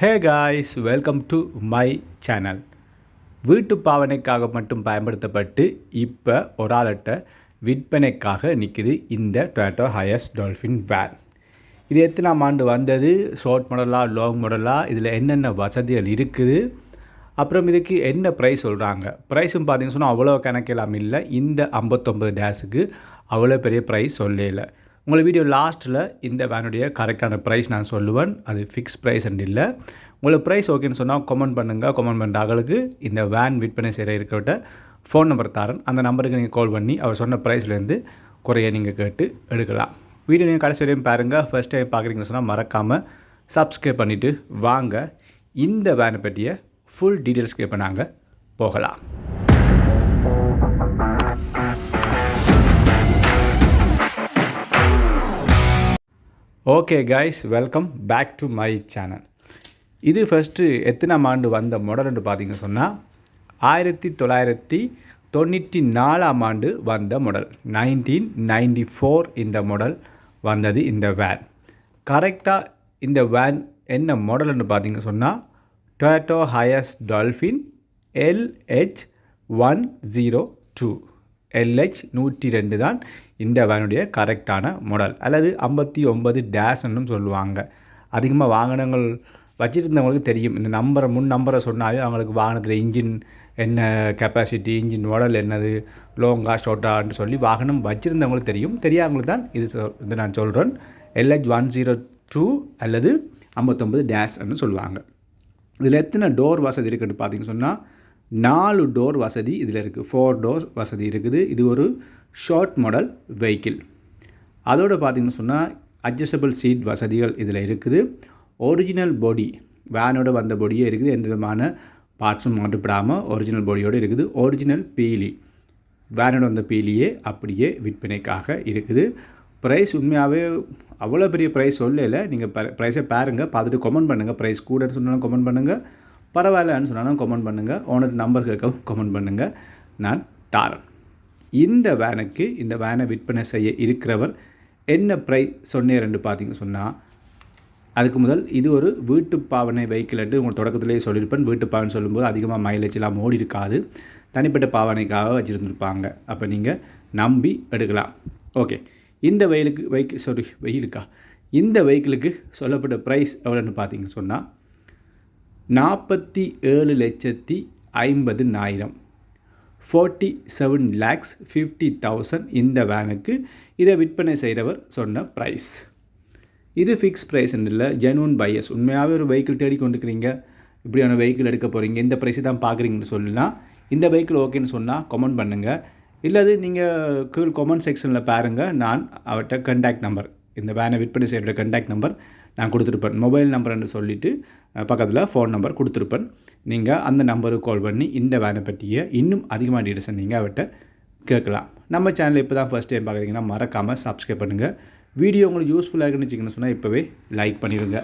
Hey guys welcome to my channel வீட்டு பாவனைக்காக மட்டும் பயன்படுத்தப்பட்டு இப்போ ஒரு ஆள்கிட்ட விற்பனைக்காக நிற்குது இந்த டொயட்டோ ஹையஸ் டால்ஃபின் வேன் இது எத்தனாம் ஆண்டு வந்தது? ஷார்ட் மாடலாக லாங் மாடலாக இதில் என்னென்ன வசதிகள் இருக்குது? அப்புறம் இதுக்கு என்ன ப்ரைஸ் சொல்கிறாங்க ப்ரைஸும் பார்த்தீங்கன்னு சொன்னால் அவ்வளோ கணக்கெல்லாம் இல்லை. இந்த ஐம்பத்தொம்பது டேஸுக்கு அவ்வளோ பெரிய ப்ரைஸ் சொல்லலை உங்களை வீடியோ லாஸ்ட்டில் இந்த வேனுடைய கரெக்டான ப்ரைஸ் நான் சொல்லுவேன். அது ஃபிக்ஸ் ப்ரைஸ் அண்ட் இல்லை. உங்களுக்கு ப்ரைஸ் ஓகேன்னு சொன்னால் கமெண்ட் பண்ணுங்கள் கமெண்ட் பண்ணுற அகளுக்கு இந்த வேன் விற்பனை செய்கிற இருக்கிறவட்ட ஃபோன் நம்பர் தரேன். அந்த நம்பருக்கு நீங்கள் கால் பண்ணி அவர் சொன்ன ப்ரைஸ்லேருந்து குறைய நீங்கள் கேட்டு எடுக்கலாம். வீடியோ நீங்கள் கடைசி வரையும் பாருங்கள் ஃபஸ்ட் டைம் பார்க்குறீங்கன்னு சொன்னால் மறக்காமல் சப்ஸ்கிரைப் பண்ணிவிட்டு வாங்க. இந்த வேனை பற்றிய ஃபுல் டீட்டெயில்ஸ்க்கு இப்போ நாங்கள் போகலாம். Okay guys welcome back to my channel இது ஃபஸ்ட்டு எத்தனாம் ஆண்டு வந்த மொடல்னு பார்த்திங்க சொன்னால் ஆயிரத்தி தொள்ளாயிரத்தி தொண்ணூற்றி நாலாம் ஆண்டு வந்த மாடல் நைன்டீன் நைன்டி ஃபோர் இந்த மாடல் வந்தது இந்த வேன் கரெக்டாக இந்த வேன் என்ன மாடல்னு பார்த்தீங்க சொன்னால் Toyota Hiace Dolphin LH one zero two LH நூற்றி ரெண்டு தான் இந்த வேனுடைய கரெக்டான மாடல் அல்லது ஐம்பத்தி ஒன்பது டேஷ்ன்னு சொல்லுவாங்க. அதிகமாக வாகனங்கள் வச்சுருந்தவங்களுக்கு தெரியும். இந்த நம்பரை முன் நம்பரை சொன்னாவே அவங்களுக்கு வாகனத்தில் இன்ஜின் என்ன கெப்பாசிட்டி இன்ஜின் மாடல் என்னது லோங்கா ஷார்ட்டான்னு சொல்லி வாகனம் வச்சுருந்தவங்களுக்கு தெரியும். தெரியாதவங்களுக்கு தான் இது சொல் இது நான் சொல்கிறேன் எல்ஹெச் ஒன் ஜீரோ டூ அல்லது ஐம்பத்தொம்பது டேஷ்ன்னு சொல்லுவாங்க. இதில் எத்தனை டோர் வசதி இருக்குன்னு பார்த்தீங்க சொன்னால் நாலு டோர் வசதி இதில் இருக்குது ஃபோர் டோர் வசதி இருக்குது. இது ஒரு ஷார்ட் மாடல் வெஹிக்கிள் அதோடு பார்த்திங்கன்னு சொன்னால் அட்ஜஸ்டபிள் சீட் வசதிகள் இதில் இருக்குது. ஒரிஜினல் பாடி வேனோட வந்த பொடியே இருக்குது. எந்த விதமான பார்ட்ஸும் மாட்டுப்படாமல் ஒரிஜினல் பாடியோடு இருக்குது. ஒரிஜினல் பீலி வேனோட வந்த பீலியே அப்படியே விற்பனைக்காக இருக்குது. ப்ரைஸ் உண்மையாகவே அவ்வளோ பெரிய ப்ரைஸ் சொல்லலை. நீங்கள் ப்ரைஸை பாருங்கள் பார்த்துட்டு கமெண்ட் பண்ணுங்கள் ப்ரைஸ் கூடன்னு சொன்னாலும் கமெண்ட் பண்ணுங்கள் பரவாயில்லன்னு சொன்னாலும் கமெண்ட் பண்ணுங்கள் ஓனர் நம்பர் கேட்கவும் கமெண்ட் பண்ணுங்கள் நான் தாரன். இந்த வேனுக்கு இந்த வேனை விற்பனை செய்ய இருக்கிறவர் என்ன ப்ரைஸ் சொன்னேன் பார்த்தீங்க சொன்னால் அதுக்கு முதல் இது ஒரு வீட்டு பாவனை வெஹிக்கிள்ட்டு உங்கள் தொடக்கத்திலேயே சொல்லியிருப்பேன். வீட்டு பாவனை சொல்லும்போது அதிகமாக மைலேஜ்லாம் ஓடி இருக்காது. தனிப்பட்ட பாவனைக்காக வச்சுருந்துருப்பாங்க. அப்போ நீங்கள் நம்பி எடுக்கலாம். ஓகே இந்த வெயிலுக்கு வெஹிக்கிள் சாரி வெயிலுக்கா இந்த வெஹிக்கிளுக்கு சொல்லப்பட்ட ப்ரைஸ் எவ்வளோன்னு பார்த்தீங்க சொன்னால் நாற்பத்தி ஏழு லட்சத்தி ஐம்பது ஆயிரம் forty seven lakhs fifty thousand இந்த வேனுக்கு இதை விற்பனை செய்கிறவர் சொன்ன ப்ரைஸ் இது ஃபிக்ஸ் ப்ரைஸ் இல்லை ஜெனூன் பையஸ் உண்மையாகவே ஒரு வெஹிக்கிள் தேடி கொண்டுக்கிறீங்க இப்படியான வெஹிக்கிள் எடுக்க போகிறீங்க இந்த ப்ரைஸை தான் பார்க்குறீங்கன்னு சொல்லலாம் இந்த வெஹிக்கிள் ஓகேன்னு சொன்னால் கமெண்ட் பண்ணுங்கள் இல்லாது நீங்கள் கீழ் கமெண்ட் செக்ஷனில் பாருங்கள் நான் அவர்கிட்ட கண்டாக்ட் நம்பர் இந்த வேனை விற்பனை செய்கிற கண்டாக்ட் நம்பர் நான் கொடுத்துருப்பேன். மொபைல் நம்பர்னு சொல்லிவிட்டு பக்கத்தில் ஃபோன் நம்பர் கொடுத்துருப்பேன். நீங்கள் அந்த நம்பருக்கு கால் பண்ணி இந்த வேனை பற்றிய இன்னும் அதிகமாக டீட்டெயில்ஸை நீங்கள் அவர்கிட்ட கேட்கலாம். நம்ம சேனல் இப்போ தான் ஃபஸ்ட் டைம் பார்க்குறீங்கன்னா மறக்காமல் சப்ஸ்கிரைப் பண்ணுங்கள் வீடியோ உங்களுக்கு யூஸ்ஃபுல்லாக இருக்குன்னு வச்சிங்கன்னு சொன்னால் இப்போவே லைக் பண்ணிடுங்க.